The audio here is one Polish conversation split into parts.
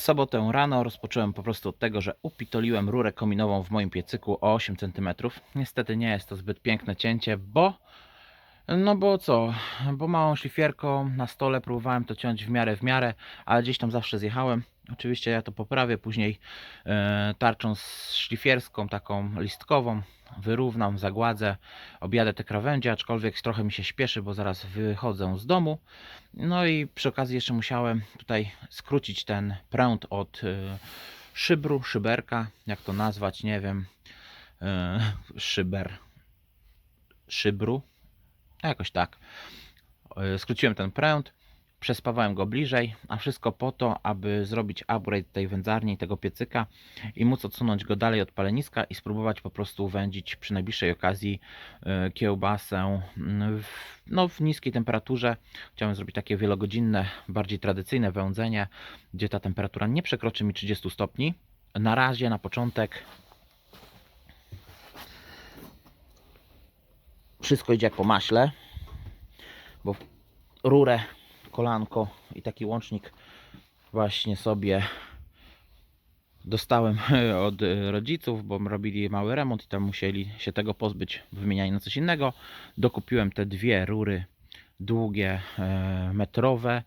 sobotę rano rozpocząłem po prostu od tego, że upitoliłem rurę kominową w moim piecyku o 8 cm. Niestety nie jest to zbyt piękne cięcie, bo no bo co, bo małą szlifierką na stole próbowałem to ciąć w miarę w miarę, ale gdzieś tam zawsze zjechałem. Oczywiście ja to poprawię później e, tarczą szlifierską, taką listkową, wyrównam, zagładzę, objadę te krawędzie, aczkolwiek trochę mi się śpieszy, bo zaraz wychodzę z domu. No i przy okazji jeszcze musiałem tutaj skrócić ten pręt od e, szybru, szyberka, jak to nazwać, nie wiem, e, szyber, szybru, jakoś tak. E, Skróciłem ten pręt, przespawałem go bliżej, a wszystko po to, aby zrobić upgrade tej wędzarni, tego piecyka i móc odsunąć go dalej od paleniska i spróbować po prostu wędzić przy najbliższej okazji e, kiełbasę mm, w, no, w niskiej temperaturze. Chciałem zrobić takie wielogodzinne, bardziej tradycyjne wędzenie, gdzie ta temperatura nie przekroczy mi 30 stopni. Na razie, na początek wszystko idzie jak po maśle, bo rurę, kolanko i taki łącznik właśnie sobie dostałem od rodziców, bo robili mały remont i tam musieli się tego pozbyć, wymieniali na coś innego. Dokupiłem te dwie rury długie, e, metrowe.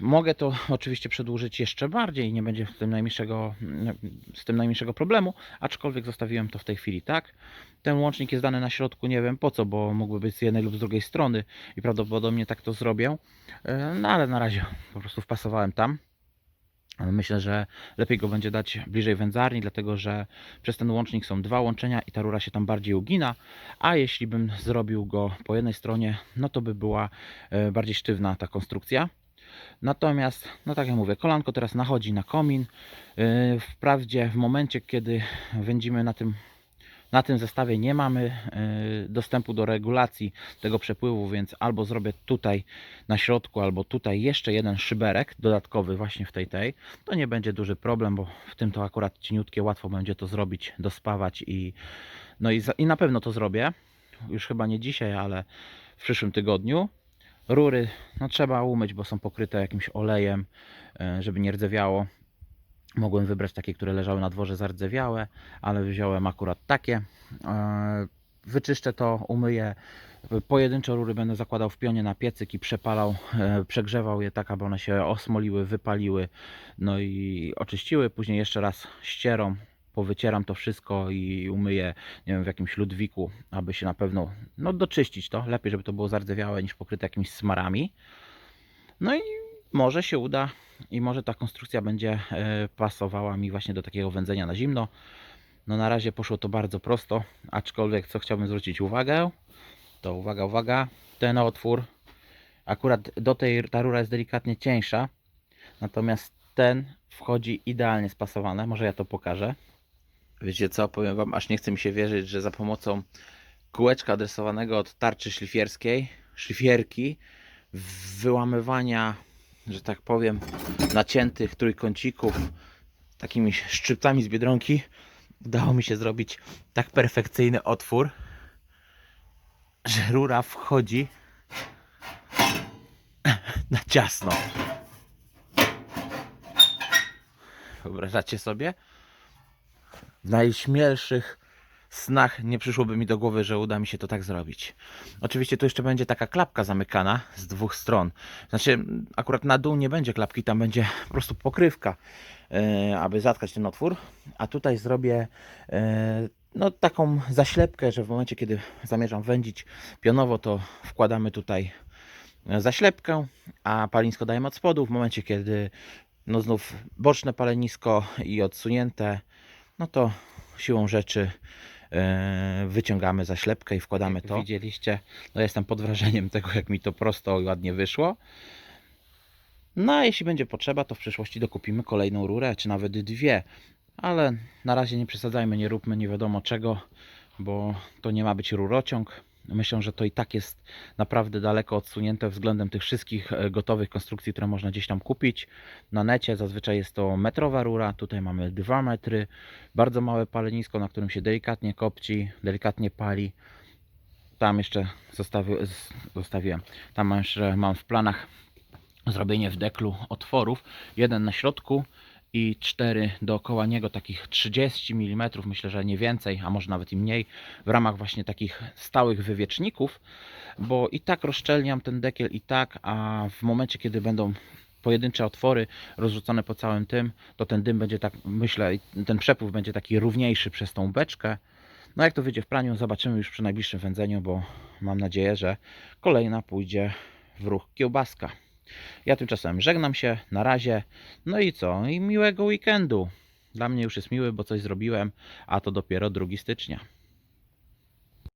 Mogę to oczywiście przedłużyć jeszcze bardziej, nie będzie z tym najmniejszego, z tym najmniejszego problemu, aczkolwiek zostawiłem to w tej chwili tak. Ten łącznik jest dany na środku, nie wiem po co, bo mógłby być z jednej lub z drugiej strony i prawdopodobnie tak to zrobię. E, No ale na razie po prostu wpasowałem tam. Myślę, że lepiej go będzie dać bliżej wędzarni, dlatego że przez ten łącznik są dwa łączenia i ta rura się tam bardziej ugina, a jeśli bym zrobił go po jednej stronie, no to by była e, bardziej sztywna ta konstrukcja. Natomiast, no tak jak mówię, kolanko teraz nachodzi na komin. Yy, Wprawdzie w momencie, kiedy wędzimy na tym, na tym zestawie nie mamy yy, dostępu do regulacji tego przepływu, więc albo zrobię tutaj na środku, albo tutaj jeszcze jeden szyberek dodatkowy właśnie w tej tej. To nie będzie duży problem, bo w tym to akurat cieniutkie, łatwo będzie to zrobić, dospawać i no i, i na pewno to zrobię. Już chyba nie dzisiaj, ale w przyszłym tygodniu. Rury no trzeba umyć, bo są pokryte jakimś olejem, e, żeby nie rdzewiało. Mogłem wybrać takie, które leżały na dworze zardzewiałe, ale wziąłem akurat takie. E, Wyczyszczę to, umyję. Pojedyncze rury będę zakładał w pionie na piecyk i przepalał, e, przegrzewał je tak, aby one się osmoliły, wypaliły, no i oczyściły. Później jeszcze raz ścierą, powycieram to wszystko i umyję, nie wiem, w jakimś ludwiku, aby się na pewno, no doczyścić to. Lepiej, żeby to było zardzewiałe niż pokryte jakimiś smarami. No i może się uda i może ta konstrukcja będzie e, pasowała mi właśnie do takiego wędzenia na zimno. No na razie poszło to bardzo prosto, aczkolwiek co chciałbym zwrócić uwagę, to uwaga, uwaga, ten otwór, akurat do tej ta rura jest delikatnie cieńsza, natomiast ten wchodzi idealnie spasowane, może ja to pokażę. Wiecie co, powiem Wam, aż nie chce mi się wierzyć, że za pomocą kółeczka adresowanego od tarczy szlifierskiej, szlifierki, wyłamywania, że tak powiem, naciętych trójkącików takimi szczypcami z biedronki, udało mi się zrobić tak perfekcyjny otwór, że rura wchodzi na ciasno. Wyobrażacie sobie? W najśmielszych snach nie przyszłoby mi do głowy, że uda mi się to tak zrobić. Oczywiście tu jeszcze będzie taka klapka zamykana z dwóch stron. Znaczy, akurat na dół nie będzie klapki, tam będzie po prostu pokrywka, e, aby zatkać ten otwór. A tutaj zrobię e, no, taką zaślepkę, że w momencie, kiedy zamierzam wędzić pionowo, to wkładamy tutaj zaślepkę, a palenisko dajemy od spodu. W momencie, kiedy no znów boczne palenisko i odsunięte, no to siłą rzeczy e, wyciągamy zaślepkę i wkładamy to. Widzieliście, no jestem pod wrażeniem tego, jak mi to prosto i ładnie wyszło. No a jeśli będzie potrzeba, to w przyszłości dokupimy kolejną rurę, czy nawet dwie. Ale na razie nie przesadzajmy, nie róbmy nie wiadomo czego, bo to nie ma być rurociąg. Myślę, że to i tak jest naprawdę daleko odsunięte względem tych wszystkich e, gotowych konstrukcji, które można gdzieś tam kupić na necie. Zazwyczaj jest to metrowa rura, tutaj mamy 2 metry, bardzo małe palenisko, na którym się delikatnie kopci, delikatnie pali. Tam jeszcze zostawi, zostawiłem, tam jeszcze mam w planach zrobienie w deklu otworów. Jeden na środku i cztery dookoła niego takich 30 mm, myślę, że nie więcej, a może nawet i mniej, w ramach właśnie takich stałych wywieczników, bo i tak rozszczelniam ten dekiel i tak, a w momencie kiedy będą pojedyncze otwory rozrzucone po całym tym, to ten dym będzie tak, myślę, ten przepływ będzie taki równiejszy przez tą beczkę. No jak to wyjdzie w praniu, zobaczymy już przy najbliższym wędzeniu, bo mam nadzieję, że kolejna pójdzie w ruch kiełbaska. Ja tymczasem żegnam się, na razie. No i co? I miłego weekendu. Dla mnie już jest miły, bo coś zrobiłem, a to dopiero 2 stycznia.